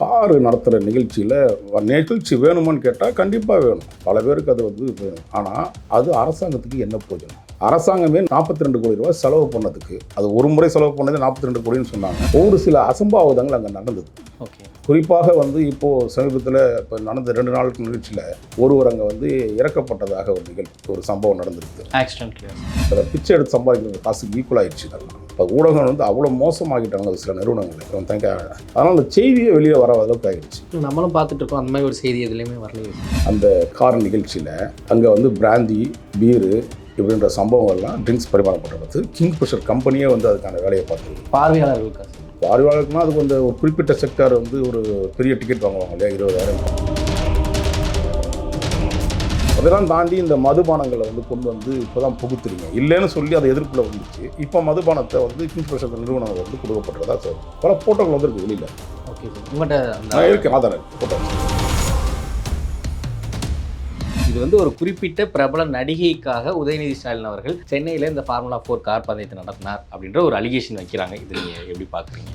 Car நடத்துகிற நிகழ்ச்சியில் நிகழ்ச்சி வேணுமான்னு கேட்டால் கண்டிப்பாக வேணும். பல பேருக்கு அது வந்து வேணும். ஆனால் அது அரசாங்கத்துக்கு என்ன போஜனம்? அரசாங்கமே நாற்பத்தி ரெண்டு கோடி ரூபாய் செலவு பண்ணதுக்கு அது ஒரு முறை செலவு பண்ணது நாற்பத்தி ரெண்டு கோடின்னு சொன்னாங்க. ஒரு சில அசம்பாவிதங்கள் அங்கே நடந்தது. ஓகே. குறிப்பாக வந்து இப்போது சமீபத்தில் இப்போ நடந்த ரெண்டு நாளுக்கு நிகழ்ச்சியில் ஒருவர் அங்கே வந்து இறக்கப்பட்டதாக ஒரு நிகழ்ச்சி ஒரு சம்பவம் நடந்திருக்கு. அதில் பிச்சை எடுத்து சம்பாதிக்கிற காசுக்கு ஈக்குவல் ஆயிடுச்சு. இப்போ ஊடகம் வந்து அவ்வளோ மோசமாகிட்டாங்க அது சில நிறுவனங்கள். தேங்க அதனால் அந்த செய்தியே வெளியே வர அளவுக்கு ஆகிடுச்சு நம்மளும் பார்த்துட்டு இருக்கோம். அந்த மாதிரி ஒரு செய்தி எதுலேயுமே வரலையே. அந்த கார் நிகழ்ச்சியில் அங்கே வந்து பிராந்தி பீரு இப்படின்ற சம்பவங்கள்லாம் ட்ரிங்க்ஸ் பரிமாறப்பட்டது கிங் ஃபிஷர் கம்பெனியே வந்து அதுக்கான வேலையை பார்த்தது பார்வையாளர்களுக்கு பார்வையாளருக்குனா அதுக்கு வந்து ஒரு குறிப்பிட்ட செக்டார் வந்து ஒரு பெரிய டிக்கெட் வாங்குவாங்க இல்லையா? இருபதாயிரம். அதெல்லாம் தாண்டி இந்த மதுபானங்களை வந்து கொண்டு வந்து இப்போ தான் புகுத்துறீங்க. இல்லைன்னு சொல்லி அதை எதிர்ப்பில் வந்துச்சு இப்போ மதுபானத்தை வந்து கிங் ஃபிஷர் நிறுவனங்கள் வந்து கொடுக்கப்பட்டதா சார் பல ஃபோட்டோக்கள் வந்துருக்கு வெளியில். Okay sir. உங்கள்கிட்ட அந்த நான் இருக்கு ஆதாரம் ஃபோட்டோ இது வந்து ஒரு குறிப்பிட்ட பிரபல நடிகைக்காக உதயநிதி ஸ்டாலின் அவர்கள் சென்னையில் இந்த ஃபார்முலா ஃபோர் கார் பந்தயத்தை நடத்தினார் அப்படின்ற ஒரு அலிகேஷன் வைக்கிறாங்க. இது நீங்கள் எப்படி பார்க்குறீங்க?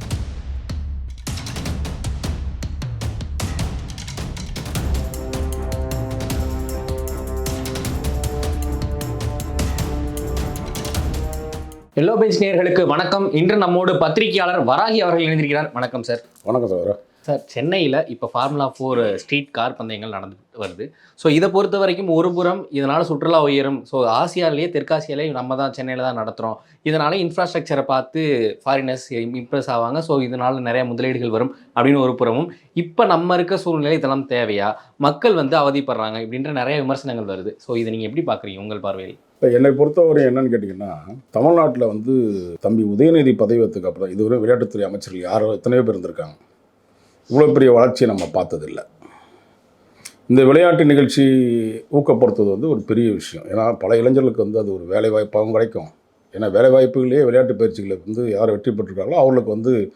எல்லோ பெஞ்ச் நேயர்களுக்கு வணக்கம். இன்று நம்மோடு பத்திரிகையாளர் வராகி அவர்கள் இணைந்திருக்கிறார். வணக்கம் சார் வணக்கம் சார் சார் சென்னையில் இப்போ ஃபார்முலா ஃபோர் ஸ்ட்ரீட் கார் பந்தயங்கள் நடந்துட்டு வருது. ஸோ இதை பொறுத்த வரைக்கும் ஒரு புறம் இதனால் சுற்றுலா உயரும். ஸோ ஆசியாவிலேயே தெற்காசியாலே நம்ம தான் சென்னையில் தான் நடத்துகிறோம் இதனால இன்ஃப்ராஸ்ட்ரக்சரை பார்த்து ஃபாரினர்ஸ் இம்ப்ரெஸ் ஆவாங்க. ஸோ இதனால் நிறைய முதலீடுகள் வரும் அப்படின்னு ஒரு புறமும். இப்போ நம்ம இருக்க சூழ்நிலை இதெல்லாம் தேவையா? மக்கள் வந்து அவதிப்படுறாங்க இப்படின்ற நிறைய விமர்சனங்கள் வருது. ஸோ இதை நீங்கள் எப்படி பார்க்குறீங்க உங்கள் பார்வையில்? இப்போ என்னை பொறுத்தவரை என்னன்னு கேட்டிங்கன்னா தமிழ்நாட்டில் வந்து தம்பி உதயநிதி பதவியத்துக்கு அப்புறம் இதுவரை விளையாட்டுத்துறை அமைச்சர்கள் யாரோ எத்தனையோ பேர் இருந்திருக்காங்க. இவ்வளோ பெரிய வளர்ச்சியை நம்ம பார்த்ததில்ல. இந்த விளையாட்டு நிகழ்ச்சி ஊக்கப்படுத்துவது வந்து ஒரு பெரிய விஷயம். ஏன்னா பல இளைஞர்களுக்கு வந்து அது ஒரு வேலை வாய்ப்பாகவும் கிடைக்கும். ஏன்னா வேலை வாய்ப்புகளே விளையாட்டு பயிற்சிகளை வந்து யார் வெற்றி பெற்றிருக்காங்களோ அவர்களுக்கு வந்து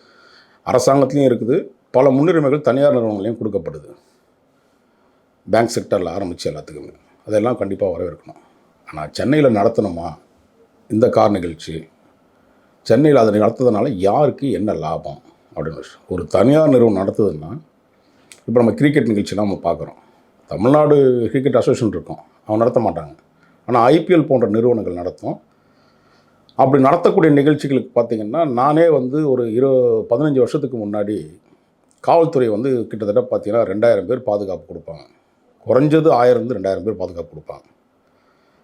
அரசாங்கத்துலேயும் இருக்குது. பல முன்னுரிமைகள் தனியார் நிறுவனங்களையும் கொடுக்கப்படுது. பேங்க் செக்டரில் ஆரம்பித்து எல்லாத்துக்குமே. அதெல்லாம் கண்டிப்பாக வரவேற்கணும். ஆனால் சென்னையில் நடத்தணுமா? இந்த கார் நிகழ்ச்சி. சென்னையில் அதை நடத்துறதுனால யாருக்கு என்ன லாபம்? அப்படின்னு விஷயம். ஒரு தனியார் நிறுவனம் நடத்துதுன்னா இப்போ நம்ம கிரிக்கெட் நிகழ்ச்சிலாம் நம்ம பார்க்குறோம். தமிழ்நாடு கிரிக்கெட் அசோசியேஷன் இருக்கும். அவன் நடத்த மாட்டாங்க. ஆனால் ஐபிஎல் போன்ற நிறுவனங்கள் நடத்தும். அப்படி நடத்தக்கூடிய நிகழ்ச்சிகளுக்கு பார்த்திங்கன்னா நானே வந்து ஒரு இரு பதினஞ்சு வருஷத்துக்கு முன்னாடி காவல்துறை வந்து கிட்டத்தட்ட பார்த்தீங்கன்னா ரெண்டாயிரம் பேர் பாதுகாப்பு கொடுப்பாங்க. குறைஞ்சது ஆயிரம் இருந்து ரெண்டாயிரம் பேர் பாதுகாப்பு கொடுப்பாங்க.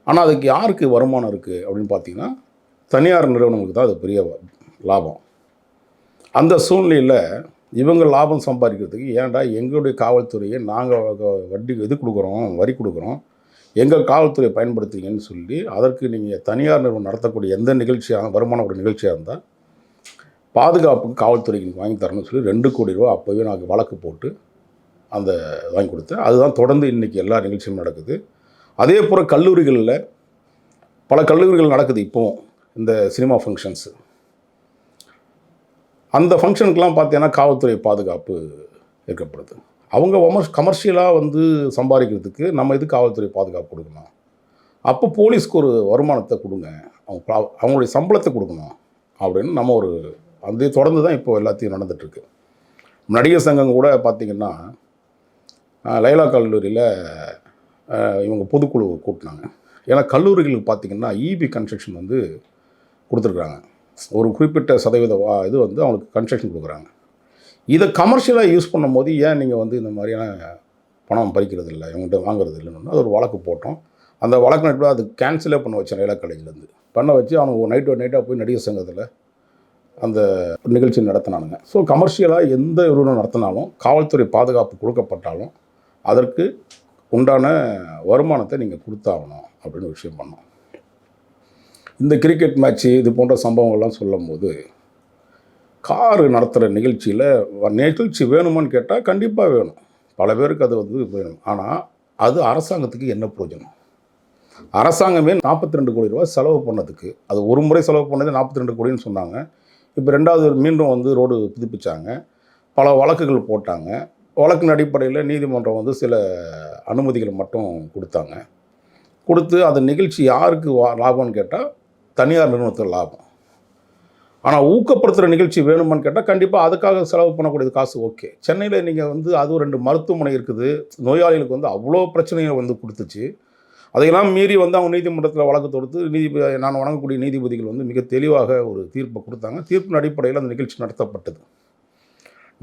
ஆனால் அதுக்கு யாருக்கு வருமானம் இருக்குது அப்படின்னு பார்த்தீங்கன்னா தனியார் நிறுவனங்களுக்கு தான் அது பெரிய லாபம். அந்த சூழ்நிலையில் இவங்க லாபம் சம்பாதிக்கிறதுக்கு ஏன்டா எங்களுடைய காவல்துறையை நாங்கள் வட்டி இது கொடுக்குறோம் வரி கொடுக்குறோம் எங்கள் காவல்துறையை பயன்படுத்துறீங்கன்னு சொல்லி அதற்கு நீங்கள் தனியார் நிறுவனம் நடத்தக்கூடிய எந்த நிகழ்ச்சியாக வருமான ஒரு நிகழ்ச்சியாக இருந்தால் பாதுகாப்புக்கு காவல்துறைக்கு வாங்கி தரணும்னு சொல்லி ரெண்டு கோடி ரூபா அப்போவே நாங்கள் வழக்கு போட்டு அந்த வாங்கி கொடுத்தேன். அதுதான் தொடர்ந்து இன்றைக்கி எல்லா நிகழ்ச்சியும் நடக்குது. அதே போல் கல்லூரிகளில் பல கல்லூரிகள் நடக்குது இப்போவும் இந்த சினிமா ஃபங்க்ஷன்ஸு அந்த ஃபங்க்ஷனுக்கெலாம் பார்த்தீங்கன்னா காவல்துறை பாதுகாப்பு ஏற்கப்படுது. அவங்க வமர்ஷ் கமர்ஷியலாக வந்து சம்பாதிக்கிறதுக்கு நம்ம இது காவல்துறை பாதுகாப்பு கொடுக்கணும்? அப்போ போலீஸ்க்கு ஒரு வருமானத்தை கொடுங்க. அவங்க அவங்களுடைய சம்பளத்தை கொடுக்கணும் அப்படின்னு நம்ம ஒரு அந்த தொடர்ந்து தான் இப்போ எல்லாத்தையும் நடந்துகிட்ருக்கு நடிகர் சங்கம் கூட பார்த்திங்கன்னா லைலா கல்லூரியில் இவங்க பொதுக்குழு கூட்டினாங்க. ஏன்னா கல்லூரிகளுக்கு பார்த்திங்கன்னா இபி கன்ஸ்ட்ரக்ஷன் வந்து கொடுத்துருக்குறாங்க. ஒரு குறிப்பிட்ட சதவீத வா இது வந்து அவங்களுக்கு கன்ஸ்ட்ரக்ஷன் கொடுக்குறாங்க. இதை கமர்ஷியலாக யூஸ் பண்ணும்போது ஏன் நீங்கள் வந்து இந்த மாதிரியான பணம் பறிக்கிறது இல்லை இவங்ககிட்ட வாங்குறது இல்லைன்னு அது ஒரு வழக்கு போட்டோம். அந்த வழக்கு நட்பு அது கேன்சலே பண்ண வச்சேன் ரயிலா காலேஜ்லேருந்து பண்ண வச்சு அவனுக்கு நைட்டு நைட்டாக போய் நடிகர் சங்கத்தில் அந்த நிகழ்ச்சி நடத்தினானுங்க. ஸோ கமர்ஷியலாக எந்த நிறுவனம் நடத்தினாலும் காவல்துறை பாதுகாப்பு கொடுக்கப்பட்டாலும் அதற்கு உண்டான வருமானத்தை நீங்கள் கொடுத்தாகணும் அப்படின்னு விஷயம் பண்ணோம். இந்த கிரிக்கெட் மேட்ச்சு இது போன்ற சம்பவங்கள்லாம் சொல்லும்போது காரு நடத்துகிற நிகழ்ச்சியில் நிகழ்ச்சி வேணுமான்னு கேட்டால் கண்டிப்பாக வேணும். பல பேருக்கு அது வந்து வேணும். ஆனால் அது அரசாங்கத்துக்கு என்ன பிரயோஜனம் அரசாங்கமே நாற்பத்தி ரெண்டு கோடி ரூபாய் செலவு பண்ணதுக்கு அது ஒரு முறை செலவு பண்ணது நாற்பத்தி ரெண்டு கோடின்னு சொன்னாங்க. இப்போ ரெண்டாவது மீண்டும் வந்து ரோடு புதுப்பிச்சாங்க. பல வழக்குகள் போட்டாங்க. வழக்கின் அடிப்படையில் நீதிமன்றம் வந்து சில அனுமதிகளை மட்டும் கொடுத்தாங்க. கொடுத்து அந்த நிகழ்ச்சி யாருக்கு வா லாபம்னு கேட்டால் தனியார் நிறுவனத்தில் லாபம். ஆனால் ஊக்கப்படுத்துகிற நிகழ்ச்சி வேணுமான்னு கேட்டால் கண்டிப்பாக அதுக்காக செலவு பண்ணக்கூடியது காசு ஓகே. சென்னையில் நீங்கள் வந்து அதுவும் ரெண்டு மருத்துவமனை இருக்குது. நோயாளிகளுக்கு வந்து அவ்வளோ பிரச்சனையை வந்து கொடுத்துச்சு. அதையெல்லாம் மீறி வந்து அவங்க நீதிமன்றத்தில் வழக்கு தொடுத்து நீதி நான் வணங்கக்கூடிய நீதிபதிகள் வந்து மிக தெளிவாக ஒரு தீர்ப்பை கொடுத்தாங்க. தீர்ப்பின் அடிப்படையில் அந்த நிகழ்ச்சி நடத்தப்பட்டது.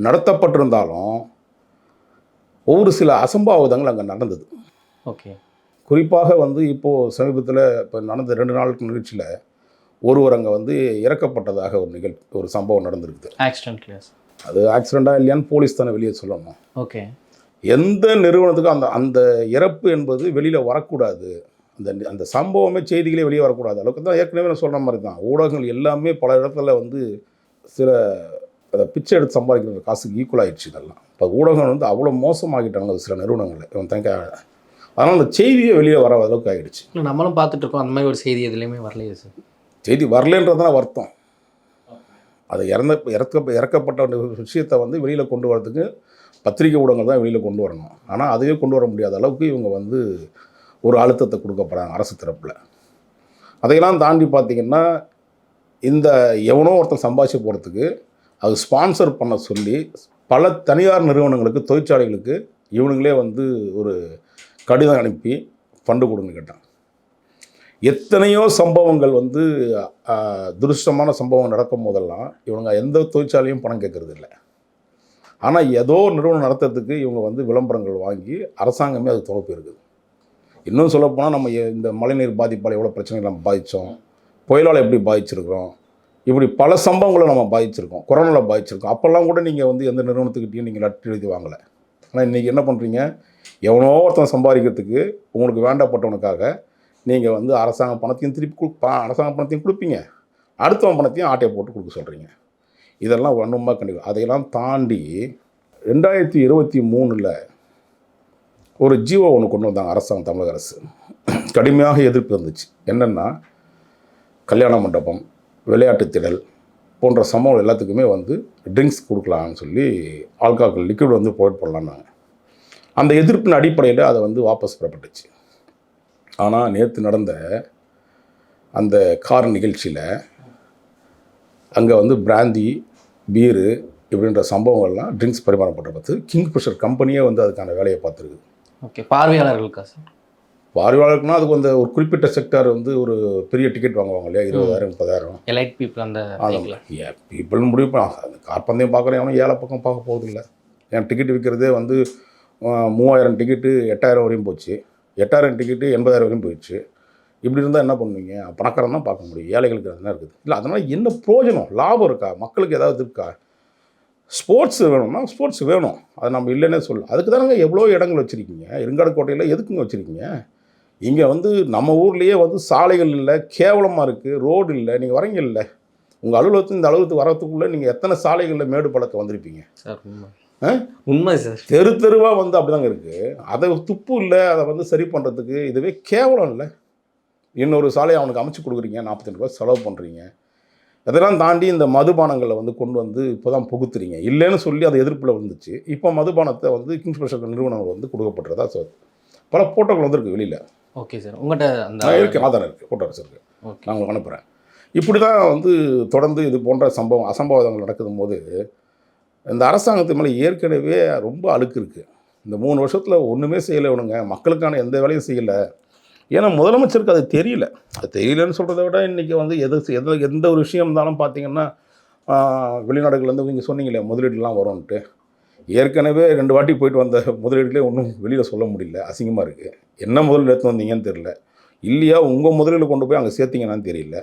நடத்தப்பட்டிருந்தாலும் ஒவ்வொரு சில அசம்பாவிதங்கள் அங்கே நடந்தது. ஓகே. குறிப்பாக வந்து இப்போது சமீபத்தில் இப்போ நடந்த ரெண்டு நாளுக்கு நிகழ்ச்சியில் ஒருவர் அங்கே வந்து இறக்கப்பட்டதாக ஒரு நிகழ் ஒரு சம்பவம் நடந்திருக்குது. ஆக்சிடென்ட் அது ஆக்சிடெண்ட்டாக இல்லையான்னு போலீஸ் தானே வெளியே சொல்லணும். ஓகே எந்த நிறுவனத்துக்கும் அந்த அந்த இறப்பு என்பது வெளியில் வரக்கூடாது. அந்த அந்த சம்பவமே செய்திகளே வெளியே வரக்கூடாது. அளவுக்கு தான் ஏற்கனவே நான் சொல்கிற மாதிரி தான். ஊடகங்கள் எல்லாமே பல இடத்துல வந்து சில அதை பிச்சை எடுத்து சம்பாதிக்கிற காசுக்கு ஈக்குவல் ஆயிடுச்சு இதெல்லாம். இப்போ ஊடகம் வந்து அவ்வளோ மோசமாகிட்டாங்க சில நிறுவனங்கள் இவன் தேங்க அதனால் அந்த செய்தியே வெளியே வர அளவுக்கு ஆயிடுச்சு. இல்லை நம்மளும் பார்த்துட்டு இருக்கோம். அந்த மாதிரி ஒரு செய்தி எதுலேயுமே வரலையே சார். செய்தி வரலன்றதுதான் வருத்தம். அது இறந்த இறக்க இறக்கப்பட்ட விஷயத்தை வந்து வெளியில் கொண்டு வரதுக்கு பத்திரிகை ஊடகங்கள் தான் வெளியில் கொண்டு வரணும். ஆனால் அதுவே கொண்டு வர முடியாத அளவுக்கு இவங்க வந்து ஒரு அழுத்தத்தை கொடுக்கப்படுறாங்க அரசு தரப்பில். அதையெல்லாம் தாண்டி பார்த்திங்கன்னா இந்த எவனோ ஒருத்தன் சம்பாதிச்சு போகிறதுக்கு அது ஸ்பான்சர் பண்ண சொல்லி பல தனியார் நிறுவனங்களுக்கு தொழிற்சாலைகளுக்கு இவனுங்களே வந்து ஒரு கடிதம் அனுப்பி ஃபண்டு கொடுன்னு கேட்டான். எத்தனையோ சம்பவங்கள் வந்து துருஷ்டமான சம்பவம் நடக்கும் போதெல்லாம் இவங்க எந்த தொழிற்சாலையும் பணம் கேட்கறது இல்லை. ஆனால் ஏதோ நிறுவனம் நடத்துறதுக்கு இவங்க வந்து விளம்பரங்கள் வாங்கி அரசாங்கமே அது துணை இருக்குது. இன்னும் சொல்லப்போனால் நம்ம இந்த மழைநீர் பாதிப்பால் எவ்வளோ பிரச்சனைகள் நம்ம பாதித்தோம் புயலால் எப்படி பாதிச்சிருக்கிறோம் இப்படி பல சம்பவங்களை நம்ம பாதிச்சிருக்கோம் கொரோனாவில் பாதிச்சிருக்கோம். அப்போல்லாம் கூட நீங்கள் வந்து எந்த நிறுவனத்துக்கிட்டையும் நீங்கள் லட்டு எழுதி வாங்கலை. ஆனால் இன்றைக்கி என்ன பண்ணுறீங்க எவனோ ஒருத்தன் சம்பாதிக்கிறதுக்கு உங்களுக்கு வேண்டப்பட்டவனுக்காக நீங்கள் வந்து அரசாங்க பணத்தையும் திருப்பி கொடு அரசாங்க பணத்தையும் கொடுப்பீங்க. அடுத்தவன் பணத்தையும் ஆட்டையை போட்டு கொடுக்க சொல்கிறீங்க இதெல்லாம் ஒன்றுமா கண்டிப்பாக அதையெல்லாம் தாண்டி ரெண்டாயிரத்தி இருபத்தி மூணில் ஒரு ஜீவோ ஒன்று கொண்டு வந்தாங்க அரசாங்கம் தமிழக அரசு. கடுமையாக எதிர்ப்பு இருந்துச்சு. என்னென்னா கல்யாண மண்டபம் விளையாட்டு திடல் போன்ற சம்பவம் எல்லாத்துக்குமே வந்து ட்ரிங்க்ஸ் கொடுக்கலான்னு சொல்லி ஆல்காஹால் லிக்விட் வந்து ப்ரொவைட் பண்ணலான்னாங்க அந்த எதிர்ப்பின் அடிப்படையில் அதை வந்து வாபஸ் பெறப்பட்டுச்சு. ஆனால் நேற்று நடந்த அந்த கார் நிகழ்ச்சியில் அங்கே வந்து பிராந்தி பீரு இப்படின்ற சம்பவங்கள்லாம் ட்ரிங்க்ஸ் பரிமாறப்பட்டிருப்பது கிங் ஃபிஷர் கம்பெனியே வந்து அதுக்கான வேலையை பார்த்துருக்கு ஓகே பார்வையாளர்களுக்கா சார்? பார்வையாளருக்குனா அதுக்கு அந்த ஒரு குறிப்பிட்ட செக்டார் வந்து ஒரு பெரிய டிக்கெட் வாங்குவாங்க இல்லையா? இருபதாயிரம் முப்பதாயிரம். எலைட் பீப்புள் அந்த. ஏன் பீப்புள் முடிவு அந்த கார் பந்தயம் பார்க்குறேன் ஏழை பக்கம் பார்க்க போகிறதில்ல என் டிக்கெட் விற்கிறதே வந்து மூவாயிரம் டிக்கெட்டு எட்டாயிரம் வரையும் போச்சு. எட்டாயிரம் டிக்கெட்டு எண்பதாயிரம் வரையும் போயிடுச்சு. இப்படி இருந்தால் என்ன பண்ணுவீங்க? பணக்காரன் தான் பார்க்க முடியும். ஏழைகளுக்கு என்ன இருக்குது. இல்லை அதனால் என்ன பிரயோஜனம்? லாபம் இருக்கா? மக்களுக்கு ஏதாவது இருக்கா? ஸ்போர்ட்ஸ் வேணும்னா ஸ்போர்ட்ஸ் வேணும். அது நம்ம இல்லைன்னே சொல்ல அதுக்கு தானங்க எவ்வளோ இடங்கள் வச்சுருக்கீங்க? இருங்காடு கோட்டையில் எதுக்குங்க வச்சுருக்கீங்க? இங்கே வந்து நம்ம ஊர்லேயே வந்து சாலைகள் இல்லை கேவலமாக இருக்குது ரோடு இல்லை நீங்கள் வரீங்க இல்லை. உங்கள் அலுவலகத்து இந்த அலுவலகத்துக்கு வரத்துக்குள்ளே நீங்கள் எத்தனை சாலைகளில் மேடு பழக்க வந்திருப்பீங்க? உண்மை ஆ? உண்மை சார். தெரு தெருவாக வந்து அப்படிதாங்க இருக்குது அதை துப்பு இல்லை அதை வந்து சரி பண்ணுறதுக்கு இதுவே கேவலம் இல்லை. இன்னொரு சாலையை அவனுக்கு அமைச்சு கொடுக்குறீங்க நாற்பத்தெண்டு ரூபாய் செலவு பண்ணுறீங்க இதெல்லாம் தாண்டி இந்த மதுபானங்களை வந்து கொண்டு வந்து இப்போ தான் புகுத்துறீங்க. இல்லைன்னு சொல்லி அது எதிர்ப்பில் வந்துச்சு. இப்போ மதுபானத்தை வந்து கிங்ஸ் ஸ்பெஷல் நிறுவனங்கள் வந்து கொடுக்கப்பட்டதா சொல் பல போட்டோக்கள் வந்திருக்கு வெளியில். Okay sir. உங்கள்கிட்ட அந்த இருக்குது ஆதாரம் இருக்குது ஃபோட்டோஸ் இருக்குது ஓகே. நான் உங்களுக்கு அனுப்புகிறேன் இப்படி தான் வந்து தொடர்ந்து இது போன்ற சம்பவம் அசம்பாவிதங்கள் நடக்கும் போது இந்த அரசாங்கத்து மேலே ஏற்கனவே ரொம்ப அழுக்கு இருக்குது இந்த மூணு வருஷத்தில் ஒன்றுமே செய்யலை இவனுங்க. மக்களுக்கான எந்த வேலையும் செய்யலை. ஏன்னா முதலமைச்சருக்கு அது தெரியல. அது தெரியலன்னு சொல்கிறத விட இன்றைக்கி வந்து எது எது எந்த ஒரு விஷயம் இருந்தாலும் பார்த்தீங்கன்னா வெளிநாடுகள்லேருந்து நீங்கள் சொன்னீங்களே முதலீடுலாம் வரும்ன்ட்டு. ஏற்கனவே ரெண்டு வாட்டி போயிட்டு வந்த முதலீடுகளே ஒன்றும் வெளியில் சொல்ல முடியல. அசிங்கமாக இருக்குது என்ன முதலீடு எடுத்து வந்தீங்கன்னு தெரியல. இல்லையா உங்கள் முதலீடு கொண்டு போய் அங்கே சேர்த்திங்கன்னு தெரியல.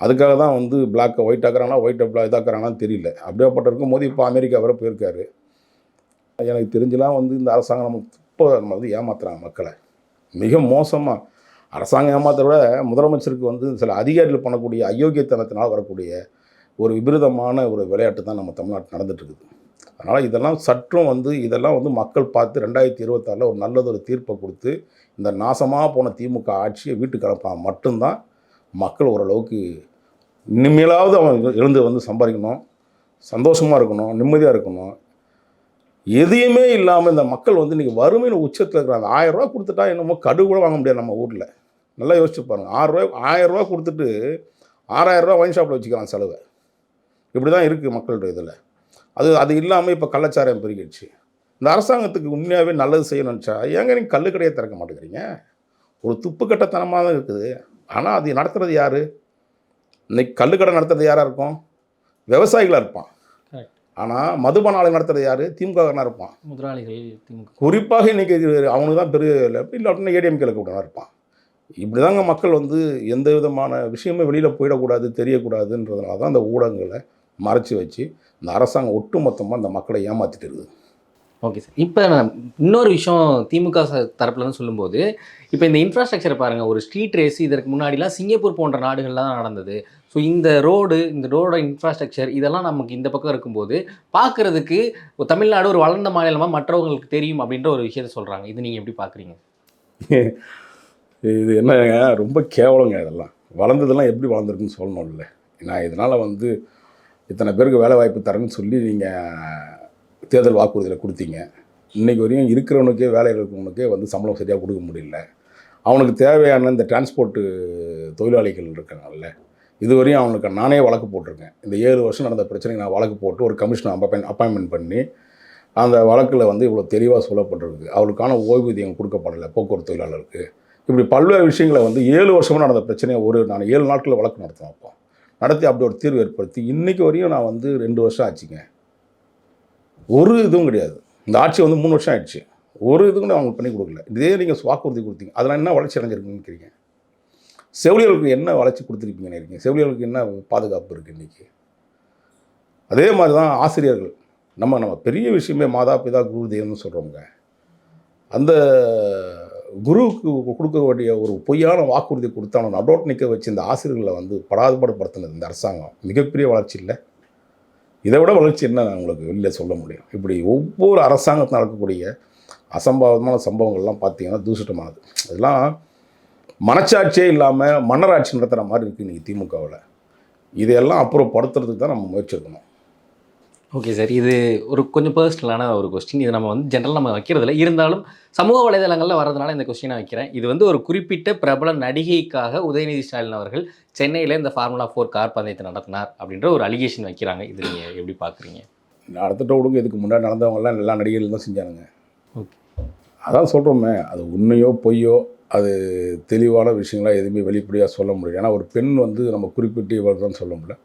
அதுக்காக தான் வந்து பிளாக்கை ஒயிட் ஆக்குறாங்களா ஒயிட்டை பிளாக் இதாக்குறாங்களான்னு தெரியல. அப்படியாப்பட்ட இருக்கும்போது இப்போ அமெரிக்கா வர போயிருக்காரு. எனக்கு தெரிஞ்சலாம் வந்து இந்த அரசாங்கம் நம்ம இப்போ நம்ம வந்து ஏமாத்துறாங்க மக்களை. மிக மோசமாக அரசாங்கம் ஏமாத்துறத விட முதலமைச்சருக்கு வந்து சில அதிகாரிகள் பண்ணக்கூடிய அயோக்கியத்தனத்தினால் வரக்கூடிய ஒரு விபரீதமான ஒரு விளையாட்டு தான் நம்ம தமிழ்நாட்டில் நடந்துட்டு இருக்குது அதனால் இதெல்லாம் சற்றும் வந்து இதெல்லாம் வந்து மக்கள் பார்த்து ரெண்டாயிரத்தி இருபத்தாறில் ஒரு நல்லதொரு தீர்ப்பை கொடுத்து இந்த நாசமாக போன திமுக ஆட்சியை வீட்டுக்கு அனுப்பினா மட்டும்தான் மக்கள் ஓரளவுக்கு இனிமேலாவது அவன் எழுந்து வந்து சம்பாதிக்கணும். சந்தோஷமாக இருக்கணும் நிம்மதியாக இருக்கணும். எதையுமே இல்லாமல் இந்த மக்கள் வந்து இன்றைக்கி வறுமையின் உச்சத்தில் இருக்கிற அந்த ரூபா கொடுத்துட்டா என்னமோ கடு கூட வாங்க முடியாது நம்ம ஊரில். நல்லா யோசிச்சு பாருங்கள் ஆறுரூவா ரூபாய் கொடுத்துட்டு ஆறாயிரம் ரூபா ஒயின் ஷாப்பில் வச்சுக்கலாம் செலவை. இப்படி தான் இருக்குது மக்களுடைய இதில். அது அது இல்லாமல் இப்போ கள்ளச்சாரம் பெருகிடுச்சு. இந்த அரசாங்கத்துக்கு உண்மையாகவே நல்லது செய்யணும்னு நினச்சா ஏங்க நீங்கள் கல்லு கடையை திறக்க மாட்டேங்கிறீங்க? ஒரு துப்பு கட்டத்தனமாக தான் இருக்குது. ஆனால் அது நடத்துகிறது யார்? இன்னைக்கு கல்லுக்கடை நடத்துறது யாராக இருக்கும் விவசாயிகளாக இருப்பான். ஆனால் மதுபான ஆலை நடத்துறது யார்? திமுககாரனாக இருப்பான். முதலாளிகள் திமுக. குறிப்பாக இன்றைக்கி அவனுக்கு தான் பெரிய இல்லாட்டினா ஏடிஎம்கேல கூட்டமாக இருப்பான். இப்படி தாங்க மக்கள் வந்து எந்த விதமான விஷயமே வெளியில் போயிடக்கூடாது தெரியக்கூடாதுன்றதுனால தான் அந்த ஊடகங்களை மறைச்சி வச்சு இந்த அரசாங்கம் ஒட்டுமொத்தமாக இந்த மக்களை ஏமாற்றிட்டு இருக்குது. ஓகே சார் இப்போ இன்னொரு விஷயம் திமுக ச- தரப்புல இருந்து சொல்லும்போது இப்போ இந்த இன்ஃப்ராஸ்ட்ரக்சரை பாருங்க ஒரு ஸ்ட்ரீட் ரேஸ் இதற்கு முன்னாடிலாம் சிங்கப்பூர் போன்ற நாடுகள்ல தான் நடந்தது. ஸோ இந்த ரோடு இந்த ரோடோட இன்ஃப்ராஸ்ட்ரக்சர் இதெல்லாம் நமக்கு இந்த பக்கம் இருக்கும்போது பார்க்குறதுக்கு தமிழ்நாடு ஒரு வளர்ந்த மாநிலமாக மற்றவங்களுக்கு தெரியும் அப்படின்ற ஒரு விஷயத்த சொல்கிறாங்க இது நீங்கள் எப்படி பார்க்குறீங்க? இது என்னங்க? ரொம்ப கேவலங்க இதெல்லாம். வளர்ந்ததெல்லாம் எப்படி வளர்ந்துருக்குன்னு சொல்லணும்ல. நான் இதனால் வந்து இத்தனை பேருக்கு வேலை வாய்ப்பு தரேன்னு சொல்லி நீங்கள் தேர்தல் வாக்குறுதியில் கொடுத்தீங்க. இன்றைக்கி வரையும் இருக்கிறவனுக்கே வேலை இருக்கிறவனுக்கே வந்து சம்பளம் சரியாக கொடுக்க முடியல. அவனுக்கு தேவையான இந்த டிரான்ஸ்போர்ட்டு தொழிலாளிகள் இருக்காங்கல்ல இதுவரையும் அவனுக்கு நானே வழக்கு போட்டிருக்கேன். இந்த ஏழு வருஷம் நடந்த பிரச்சனைக்கு நான் வழக்கு போட்டு ஒரு கமிஷனர் அப்பாயின் அப்பாயின்மெண்ட் பண்ணி அந்த வழக்கில் வந்து இவ்வளோ தெளிவாக சொல்லப்பட்டிருக்கு. அவளுக்கான ஓய்வூதியம் கொடுக்கப்படலை போக்குவரத்து தொழிலாளருக்கு இப்படி பல்வேறு விஷயங்களை வந்து ஏழு வருஷமாக நடந்த பிரச்சனையை ஒரு நான் ஏழு நாட்களில் வழக்கு நடத்தினேன் அப்போ. நடத்தி அப்படி ஒரு தீர்வு ஏற்படுத்தி இன்றைக்கி வரையும் நான் வந்து ரெண்டு வருஷம் ஆச்சுங்க. ஒரு இதுவும் கிடையாது. இந்த ஆட்சி வந்து மூணு வருஷம் ஆயிடுச்சு. ஒரு இதுவும் அவங்களுக்கு பண்ணி கொடுக்கல. இதே நீங்கள் வாக்குறுதி கொடுத்தீங்க. அதெல்லாம் என்ன வளர்ச்சி அடைஞ்சிருக்குன்னு நினைக்கிறீங்க செவிலியர்களுக்கு என்ன வளர்ச்சி கொடுத்துருப்பீங்கன்னு நினைக்கிறீங்க? செவிலியர்களுக்கு என்ன பாதுகாப்பு இருக்குது இன்றைக்கி அதே மாதிரி தான் ஆசிரியர்கள். நம்ம நம்ம பெரிய விஷயமே மாதா பிதா குரு தெய்வம்னு சொல்கிறோங்க அந்த குருவுக்கு கொடுக்க வேண்டிய ஒரு பொய்யான வாக்குறுதி கொடுத்தாலும் நடோட் நிற்க வச்சு இந்த ஆசிரியர்களை வந்து படாதுபாடுபடுத்தினது இந்த அரசாங்கம். மிகப்பெரிய வளர்ச்சி இல்லை. இதை விட வளர்ச்சி என்ன உங்களுக்கு வெளியில் சொல்ல முடியும். இப்படி ஒவ்வொரு அரசாங்கத்தில் நடக்கக்கூடிய அசம்பாவிதமான சம்பவங்கள்லாம் பார்த்தீங்கன்னா தூசிட்டமானது. அதெல்லாம் மனச்சாட்சியே இல்லாமல் மன்னராட்சி நடத்துகிற மாதிரி இருக்குது இன்றைக்கி திமுகவில். இதையெல்லாம் அப்புறப்படுத்துறதுக்கு தான் நம்ம முயற்சி எடுக்கணும் ஓகே சார் இது ஒரு கொஞ்சம் பர்சனலான ஒரு கொஸ்டின் இது நம்ம வந்து ஜென்ரல் நம்ம வைக்கிறதில்ல இருந்தாலும் சமூக வலைதளங்களில் வரதுனால இந்த கொஸ்டினை வைக்கிறேன். இது வந்து ஒரு குறிப்பிட்ட பிரபல நடிகைக்காக உதயநிதி ஸ்டாலின் அவர்கள் சென்னையில் இந்த ஃபார்முலா ஃபோர் கார் பந்தயத்தை நடத்தினார் அப்படின்ற ஒரு அலிகேஷன் வைக்கிறாங்க. இது நீங்கள் எப்படி பார்க்குறீங்க? அடுத்துட்ட விடுங்க. இதுக்கு முன்னாடி நடந்தவங்கலாம் எல்லா நடிகர்கள் தான் செஞ்சானுங்க. ஓகே. அதான் சொல்கிறோமே அது உண்மையோ பொய்யோ அது தெளிவான விஷயங்களா எதுவுமே வெளிப்படையாக சொல்ல முடியும் ஏன்னா ஒரு பெண் வந்து நம்ம குறிப்பிட்டு இவர் தான் சொல்ல முடியல.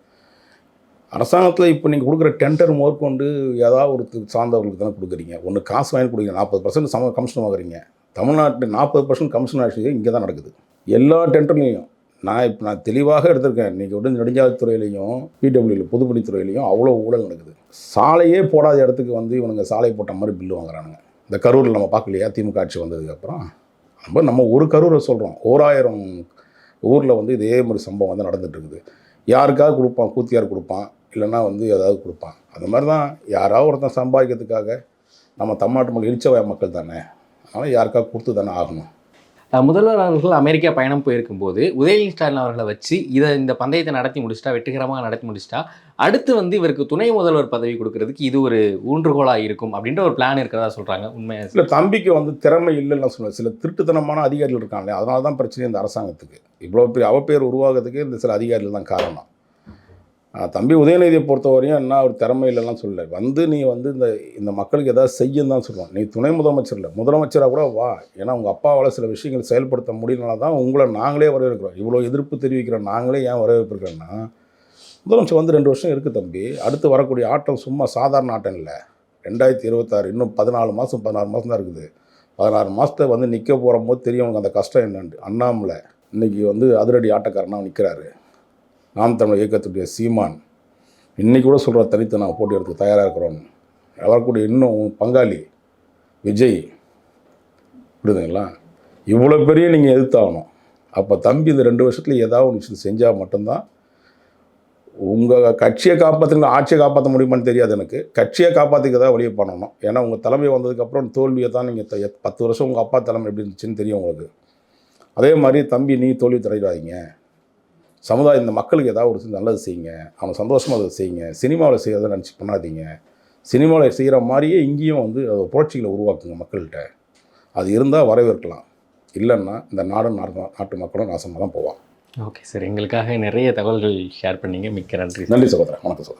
அரசாங்கத்தில் இப்போ நீங்கள் கொடுக்குற டெண்டர் முதற்கொண்டு ஏதாவது ஒரு சார்ந்தவர்களுக்கு தானே கொடுக்குறீங்க. ஒன்று காசு வாங்கி கொடுக்குறீங்க நாற்பது பர்சன்ட் சம கமிஷன் வாங்குறீங்க. தமிழ்நாட்டில் நாற்பது பர்சன்ட் கமிஷன் ஆட்சி இங்கே தான் நடக்குது. எல்லா டெண்டர்லேயும் நான் இப்போ நான் தெளிவாக எடுத்திருக்கேன். நீங்கள் விட்டு நெடுஞ்சாலைத்துறையிலையும் பிடபிள்யூவில் பொதுப்பணித்துறையிலையும் அவ்வளோ ஊழல் நடக்குது. சாலையே போடாத இடத்துக்கு வந்து இவனுங்க சாலை போட்ட மாதிரி பில்லு வாங்குறானுங்க. இந்த கரூரில் நம்ம பார்க்கலையா? திமுக ஆட்சி வந்ததுக்கப்புறம் நம்ம நம்ம ஒரு கரூரை சொல்கிறோம் ஓராயிரம் ஊரில் வந்து இதே மாதிரி சம்பவம் வந்து நடந்துகிட்ருக்குது யாருக்காவது கொடுப்பான் கூத்தியார் கொடுப்பான் இல்லைன்னா வந்து ஏதாவது கொடுப்பான். அந்த மாதிரி தான் யாராவது ஒருத்தன் சம்பாதிக்கிறதுக்காக நம்ம தமிழ்நாட்டு மக்கள் இழிச்சவாய மக்கள் தானே. அதனால் யாருக்காவது கொடுத்து தானே ஆகணும். முதல்வர் அவர்கள் அமெரிக்கா பயணம் போயிருக்கும்போது உதயநிதி ஸ்டாலின் அவர்களை வச்சு இதை இந்த பந்தயத்தை நடத்தி முடிச்சிட்டா வெற்றிகரமாக நடத்தி முடிச்சிட்டா அடுத்து வந்து இவருக்கு துணை முதல்வர் பதவி கொடுக்கறதுக்கு இது ஒரு ஊன்றுகோலாக இருக்கும் அப்படின்ற ஒரு பிளான் இருக்கிறதா சொல்கிறாங்க உண்மையாக இல்லை தம்பிக்கு வந்து திறமை இல்லைன்னு சொல்லுவேன் சில திருட்டுத்தனமான அதிகாரிகள் இருக்காங்களே அதனால தான் பிரச்சனை இந்த அரசாங்கத்துக்கு. இவ்வளோ பெரிய அவப்பேர் உருவாகிறதுக்கு இந்த சில அதிகாரிகள் தான் காரணம். தம்பி உதயநிதியை பொறுத்தவரையும் என்ன ஒரு திறமை இல்லைலாம் சொல்லலை. வந்து நீ வந்து இந்த இந்த மக்களுக்கு ஏதாவது செய்யும் தான் சொல்லுவான். நீ துணை முதலமைச்சர் இல்லை. முதலமைச்சராக கூட வா. ஏன்னா உங்கள் அப்பாவால் சில விஷயங்கள் செயல்படுத்த முடியலனால தான் உங்களை நாங்களே வரவேற்கிறோம். இவ்வளோ எதிர்ப்பு தெரிவிக்கிற நாங்களே ஏன் வரவேற்கிறோன்னா முதலமைச்சர் வந்து ரெண்டு வருஷம் இருக்குது தம்பி. அடுத்து வரக்கூடிய ஆட்டம் சும்மா சாதாரண ஆட்டம் இல்லை. ரெண்டாயிரத்தி இருபத்தாறு இன்னும் பதினாலு மாதம் பதினாறு மாதம் தான் இருக்குது. பதினாறு மாதத்தை வந்து நிற்க போகிற போது தெரியும் உனக்கு அந்த கஷ்டம் என்னன்ட்டு. அண்ணாமலை இன்னைக்கு வந்து அதிரடி ஆட்டக்காரனாக நிற்கிறாரு நாம் தமிழ் இயக்கத்துடைய சீமான் இன்னைக்கு கூட சொல்கிற தனித்து நான் போட்டி எடுத்து தயாராக இருக்கிறோம். வரக்கூடிய இன்னும் பங்காளி விஜய் புரியுதுங்களா? இவ்வளோ பெரிய நீங்கள் எதிர்த்தாகணும். அப்போ தம்பி இந்த ரெண்டு வருஷத்தில் ஏதாவது ஒரு விஷயம் செஞ்சால் மட்டும்தான் உங்கள் கட்சியை காப்பாற்றுங்க ஆட்சியை காப்பாற்ற முடியுமான்னு தெரியாது எனக்கு. கட்சியை காப்பாற்றிக்க தான் வழியை பண்ணணும். ஏன்னா உங்கள் தலைமை வந்ததுக்கப்புறம் தோல்வியை தான் நீங்கள் பத்து வருஷம் உங்கள் அப்பா தலைமை எப்படி இருந்துச்சுன்னு தெரியும் உங்களுக்கு. அதே மாதிரி தம்பி நீ தோல்வி தடையிடாதீங்க. சமுதாயம் இந்த மக்களுக்கு ஏதாவது ஒரு நல்லது செய்யுங்க. அவன் சந்தோஷமாக அதை செய்யுங்க. சினிமாவில் செய்கிறத நினச்சி பண்ணாதீங்க. சினிமாவில் செய்கிற மாதிரியே இங்கேயும் வந்து அது புரட்சிகளை உருவாக்குங்க மக்கள்கிட்ட. அது இருந்தால் வரவேற்கலாம். இல்லைன்னா இந்த நாடும் நாட்டு நாட்டு மக்களும் நாசமாக தான் போவான் ஓகே சார். எங்களுக்காக நிறைய தகவல்கள் ஷேர் பண்ணீங்க. மிக்க நன்றி நன்றி சகோதரன் வணக்கம் சகோதரன்